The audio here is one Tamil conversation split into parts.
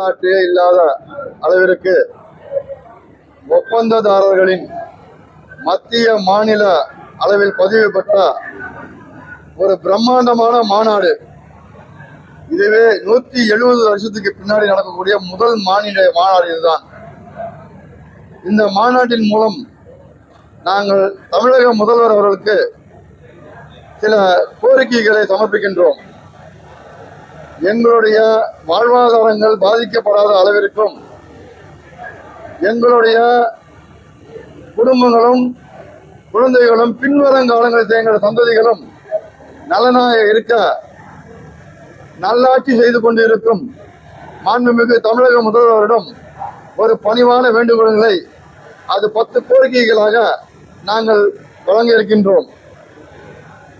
வரலாற்றே இல்லாத அளவிற்கு ஒப்பந்ததாரர்களின் மத்திய மாநில அளவில் பதிவு பெற்ற ஒரு பிரம்மாண்டமான மாநாடு. இதுவே நூத்தி எழுபது வருஷத்துக்கு பின்னாடி நடக்கக்கூடிய முதல் மாநில மாநாடு இதுதான். இந்த மாநாட்டின் மூலம் நாங்கள் தமிழக முதல்வர் அவர்களுக்கு சில கோரிக்கைகளை சமர்ப்பிக்கின்றோம். எங்களுடைய வாழ்வாதாரங்கள் பாதிக்கப்படாத அளவிற்கும் எங்களுடைய குடும்பங்களும் குழந்தைகளும் பின்வருங்காலங்களில் எங்கள் சந்ததிகளும் நலனாக இருக்க நல்லாட்சி செய்து கொண்டிருக்கும் மாண்புமிகு தமிழக முதல்வரிடம் ஒரு பணிவான வேண்டுகோள்களை அது பத்து கோரிக்கைகளாக நாங்கள் வழங்க இருக்கின்றோம்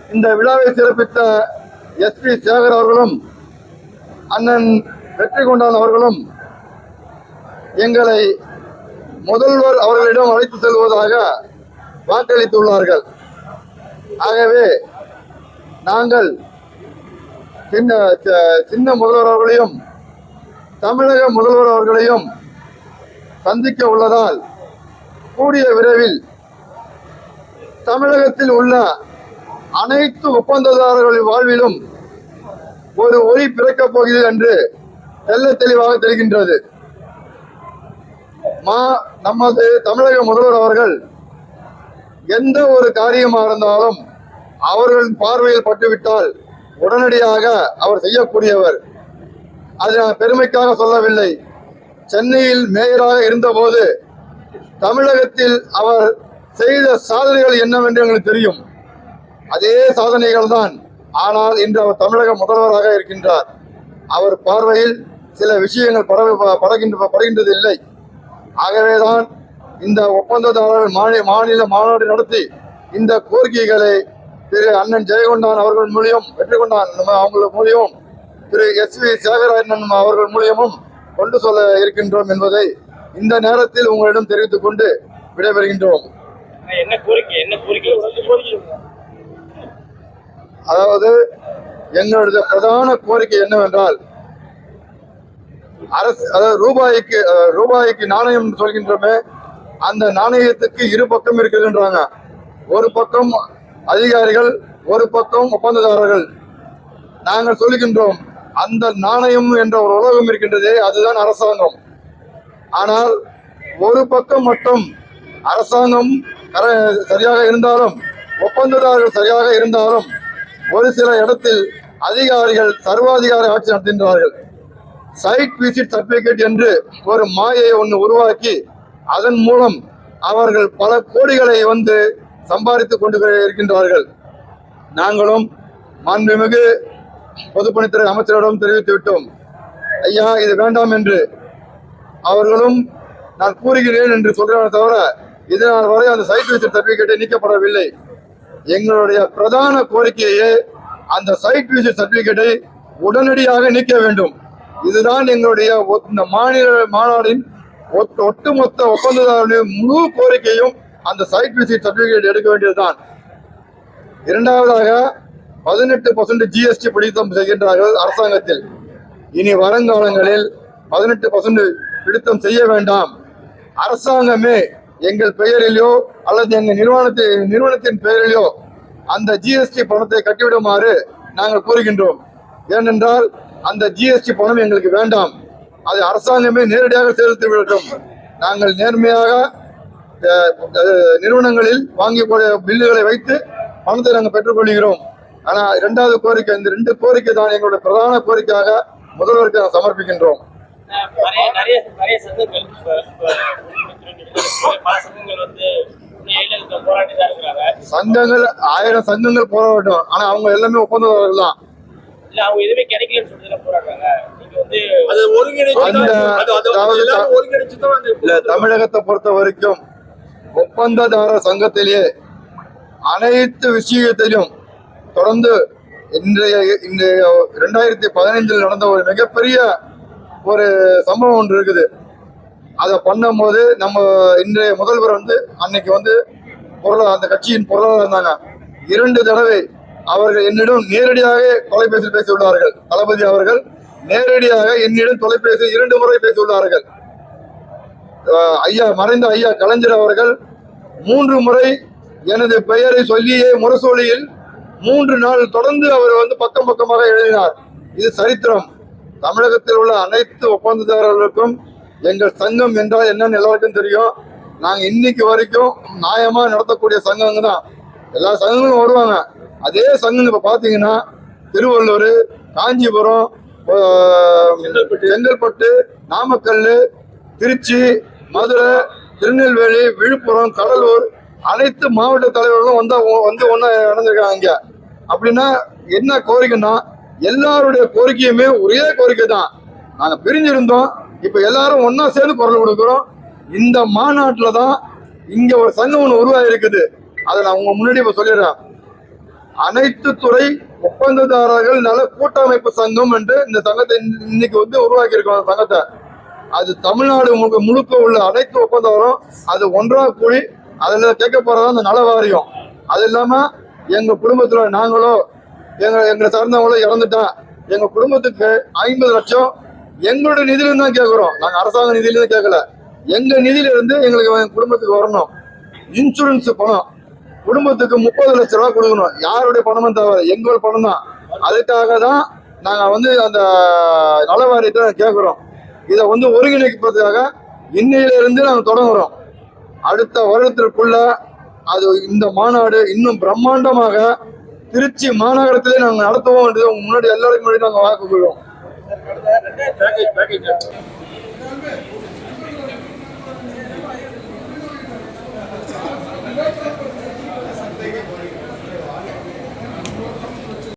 இந்த விழாவை சிறப்பித்த எஸ் பி சேகர் அவர்களும் அண்ணன் வெற்றி கொண்டான் அவர்களும் எங்களை முதல்வர் அவர்களிடம் அழைத்து செல்வதாக வாக்களித்துள்ளார்கள். ஆகவே நாங்கள் சின்ன சின்ன முதல்வர் அவர்களையும் தமிழக முதல்வர் அவர்களையும் சந்திக்க உள்ளதால் கூடிய விரைவில் தமிழகத்தில் உள்ள அனைத்து ஒப்பந்ததாரர்களின் வாழ்விலும் ஒரு ஒளி பிறக்கப் போகிறது என்று தெல்ல தெளிவாக தெரிகின்றது. மா நமது தமிழக முதல்வர் அவர்கள் எந்த ஒரு காரியமாக இருந்தாலும் அவர்களின் பார்வையில் பட்டுவிட்டால் உடனடியாக அவர் செய்யக்கூடியவர். அது நான் பெருமைக்காக சொல்லவில்லை. சென்னையில் மேயராக இருந்தபோது தமிழகத்தில் அவர் செய்த சாதனைகள் என்னவென்று எங்களுக்கு தெரியும். அதே சாதனைகள் தான் ஆனால் இன்று அவர் தமிழக முதல்வராக இருக்கின்றார். அவர் பார்வையில் சில விஷயங்கள் பட படகின்ற படுகின்றது இல்லை ஆகவேதான் இந்த ஒப்பந்ததாரர்கள் மாநில மாநில மாநாடு நடத்தி இந்த கோரிக்கைகளை திரு அண்ணன் ஜெயகொண்டான் அவர்கள் மூலியம் வெற்றி கொண்டான் நம்ம மூலியமும் திரு எஸ் வி சேகராஜன் அவர்கள் மூலியமும் கொண்டு சொல்ல இருக்கின்றோம் என்பதை இந்த நேரத்தில் உங்களிடம் தெரிவித்துக் கொண்டு விடைபெறுகின்றோம். என்ன கோரிக்கை என்ன கோரிக்கை? அதாவது எங்களுடைய பிரதான கோரிக்கை என்னவென்றால் அரசு அதாவது ரூபாய்க்கு ரூபாய்க்கு நாணயம் சொல்கின்றோமே அந்த நாணயத்துக்கு இரு பக்கம் இருக்குதுன்றாங்க ஒரு பக்கம் அதிகாரிகள் ஒரு பக்கம் ஒப்பந்ததாரர்கள். நாங்கள் சொல்லுகின்றோம் அந்த நாணயம் என்ற ஒரு உலகம் இருக்கின்றதே அதுதான் அரசாங்கம். ஆனால் ஒரு பக்கம் மட்டும் அரசாங்கம் சரியாக இருந்தாலும் ஒப்பந்ததாரர்கள் சரியாக இருந்தாலும் ஒரு சில இடத்தில் அதிகாரிகள் சர்வாதிகார ஆட்சி நடத்துகின்றார்கள். சைட் விசிட் சர்டிபிகேட் என்று ஒரு மாயை ஒன்று உருவாக்கி அதன் மூலம் அவர்கள் பல கோடிகளை வந்து சம்பாதித்துக் கொண்டு இருக்கின்றார்கள். நாங்களும் மாண்புமிகு பொதுப்பணித்துறை அமைச்சரிடம் தெரிவித்து விட்டோம். ஐயா இது வேண்டாம் என்று அவர்களும் நான் கூறுகிறேன் என்று சொல்கிறார் தவிர இதனால் வரை அந்த சைட் விசிட் சர்டிபிகேட்டை நீக்கப்படவில்லை. எங்களுடைய பிரதான கோரிக்கையே அந்த சைட் விசிட் சர்டிபிகேட்டை உடனடியாக நீக்க வேண்டும். இதுதான் எங்களுடைய ஒ- இந்த மாநில மாநாடின் ஒட்டு- ஒட்டுமொத்த ஒப்பந்ததாரருடைய முழு கோரிக்கையும் அந்த சைட் விசிட் சர்டிபிகேட் எடுக்க வேண்டியதுதான். இரண்டாவதாக பதினெட்டு பர்சன்ட் ஜிஎஸ்டி பிடித்தம் செய்கின்றார்கள் அரசாங்கத்தில். இனி வருங்காலங்களில் பதினெட்டு பர்சன்ட் பிடித்தம் செய்ய வேண்டாம். அரசாங்கமே எங்கள் பெயரிலோ அல்லது எங்கள் நிறுவனத்தின் நிறுவனத்தின் பெயரிலோ அந்த ஜிஎஸ்டி பணத்தை கட்டிவிடுமாறு நாங்கள் கூறுகின்றோம். ஏனென்றால் அந்த ஜிஎஸ்டி பணம் எங்களுக்கு வேண்டாம். அது அரசாங்கமே நேரடியாக செலுத்தி விடட்டும். நாங்கள் நேர்மையாக நிறுவனங்களில் வாங்கி பில்லுகளை வைத்து பணத்தை நாங்கள் பெற்றுக்கொள்கிறோம் ஆனால் இரண்டாவது கோரிக்கை இந்த ரெண்டு கோரிக்கை தான் எங்களுடைய பிரதான கோரிக்கையாக முதல்வருக்கு நாங்கள் சமர்ப்பிக்கின்றோம். நிறைய நிறைய நிறைய சங்கங்கள் ஆயிரம் சங்கங்கள் போராட்டம் ஆனா அவங்க எல்லாமே ஒப்பந்ததாரர்கள் தான். தமிழகத்தை பொறுத்த வரைக்கும் ஒப்பந்ததாரர் சங்கத்திலேயே அனைத்து விஷயத்திலும் தொடர்ந்து இன்றைய இன்றைய ரெண்டாயிரத்தி பதினைந்தில் நடந்த ஒரு மிகப்பெரிய ஒரு சம்பவம் ஒன்று இருக்குது. அதை பண்ணும்போது நம்ம இன்றைய முதல்வர் வந்து அன்னைக்கு வந்து பொருளாதார அந்த கட்சியின் பொருளாளர் இருந்தாங்க. இரண்டு தடவை அவர்கள் என்னிடம் நேரடியாக தொலைபேசியில் பேசியுள்ளார்கள். தளபதி அவர்கள் நேரடியாக என்னிடம் தொலைபேசி இரண்டு முறை பேசியுள்ளார்கள். ஐயா மறைந்த ஐயா கலைஞர் அவர்கள் மூன்று முறை எனது பெயரை சொல்லியே முரசொலியில் மூன்று நாள் தொடர்ந்து அவர் வந்து பக்கம் பக்கமாக எழுதினார். இது சரித்திரம். தமிழகத்தில் உள்ள அனைத்து ஒப்பந்ததாரர்களுக்கும் எங்கள் சங்கம் என்றால் என்னன்னு எல்லாருக்கும் தெரியும். நாங்க இன்னைக்கு வரைக்கும் நியாயமா நடத்தக்கூடிய சங்கங்க தான் எல்லா சங்கங்களும் வருவாங்க. அதே சங்கம் இப்ப பாத்தீங்கன்னா திருவள்ளூர் காஞ்சிபுரம் செங்கல்பட்டு. நாமக்கல் திருச்சி மதுரை திருநெல்வேலி விழுப்புரம் கடலூர் அனைத்து மாவட்ட தலைவர்களும் வந்தா வந்து ஒண்ணா நடந்திருக்காங்க இங்க. அப்படின்னா என்ன கோரிக்கைன்னா எல்லாருடைய கோரிக்கையுமே ஒரே கோரிக்கை தான் நாங்க பிரிஞ்சிருந்தோம். இப்போ எல்லாரும் ஒன்றா சேர்ந்து குரல் கொடுக்குறோம். இந்த மாநாட்டில் தான் இங்கே ஒரு சங்கம் ஒன்று உருவாயிருக்குது. அதை நான் உங்க முன்னாடி இப்போ சொல்லிடுறேன். அனைத்து துறை ஒப்பந்ததாரர்கள் நல கூட்டமைப்பு சங்கம் என்று இந்த சங்கத்தை இன்னைக்கு வந்து உருவாக்கி இருக்கோம் அந்த சங்கத்தை. அது தமிழ்நாடு முழுக்க முழுக்க உள்ள அனைத்து ஒப்பந்தவரும் அது ஒன்றா கூடி அதில் கேட்க போறதா அந்த நல வாரியம். அது இல்லாம எங்க குடும்பத்துல நாங்களோ எங்க எங்களை சார்ந்தவங்களோ இறந்துட்டா எங்க குடும்பத்துக்கு ஐம்பது லட்சம் எங்களுடைய நிதியிலிருந்து தான் கேட்குறோம் நாங்க அரசாங்க நிதியிலிருந்து கேட்கல எங்க நிதியில இருந்து எங்களுக்கு குடும்பத்துக்கு வரணும். இன்சூரன்ஸ் பணம். குடும்பத்துக்கு முப்பது லட்ச ரூபா கொடுக்கணும். யாருடைய பணமும் தேவை எங்களோட பணம் தான். அதுக்காக தான் நாங்க வந்து அந்த நலவாரியத்தை கேட்கிறோம் இதை வந்து ஒருங்கிணைப்பதற்காக இன்னையில இருந்து நாங்க தொடங்குறோம். அடுத்த வருடத்திற்குள்ள அது இந்த மாநாடு இன்னும் பிரம்மாண்டமாக திருச்சி மாநகரத்திலே நாங்கள் நடத்துவோம் என்று முன்னாடி எல்லாருக்கும் முன்னாடி நாங்கள் வாக்கு கொள்வோம் பேக்கேஜ் பேக்கேஜ் Thank